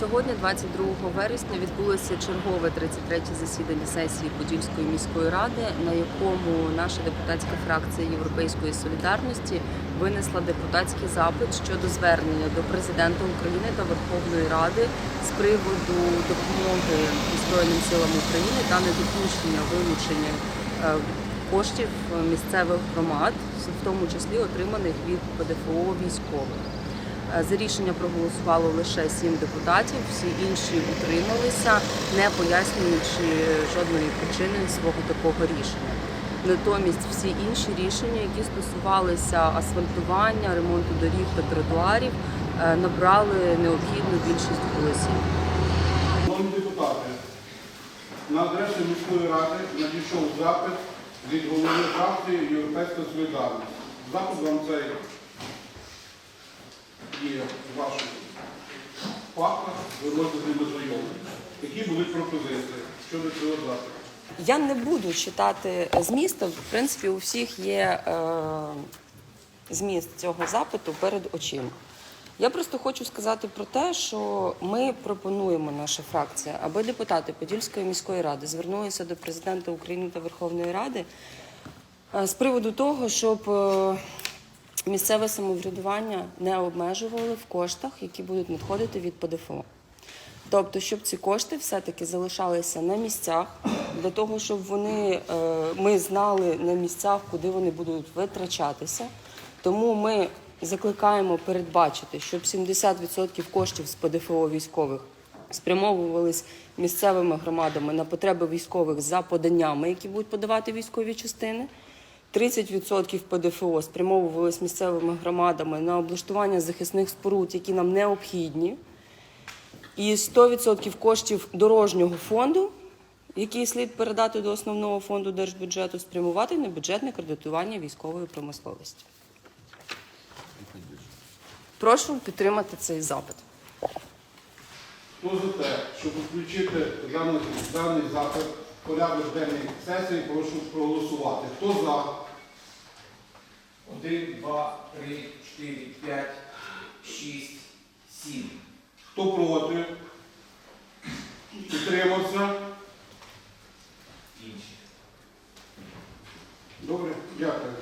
Сьогодні, 22 вересня, відбулося чергове 33 засідання сесії Подільської міської ради, на якому наша депутатська фракція Європейської солідарності винесла депутатський запит щодо звернення до президента України та Верховної Ради з приводу допомоги Збройним силам України та недопущення вилучення е, коштів місцевих громад, в тому числі отриманих від ПДФО військових. Е, За рішення проголосувало лише сім депутатів, всі інші утрималися, не пояснюючи жодної причини свого такого рішення. Натомість всі інші рішення, які стосувалися асфальтування, ремонту доріг та тротуарів, е, набрали необхідну більшість голосів. Шановні депутати, на адресу міської ради надійшов запит від голови фракції Європейська Солідарність. Запит вам цей в ваших папках, ви можете з ними. Які були пропозиції щодо цього запиту? Я не буду читати зміст. В принципі, у всіх є е, зміст цього запиту перед очима. Я просто хочу сказати про те, що ми пропонуємо, наша фракція, аби депутати Подільської міської ради звернулися до президента України та Верховної Ради е, з приводу того, щоб е, місцеве самоврядування не обмежували в коштах, які будуть надходити від ПДФО. Тобто, щоб ці кошти все-таки залишалися на місцях, для того, щоб вони е, ми знали на місцях, куди вони будуть витрачатися. Тому ми закликаємо передбачити, щоб 70% коштів з ПДФО військових спрямовувались місцевими громадами на потреби військових за поданнями, які будуть подавати військові частини. 30% ПДФО спрямовувались місцевими громадами на облаштування захисних споруд, які нам необхідні. І 100% коштів дорожнього фонду, який слід передати до основного фонду держбюджету, спрямувати на бюджетне кредитування військової промисловості. Прошу підтримати цей запит. Хто за те, щоб включити даний запит в порядок денний сесії, прошу проголосувати. Хто за? 1, 2, 3, 4, 5, 6, 7. Хто проти? Підтримався. Інші. Добре, дякую.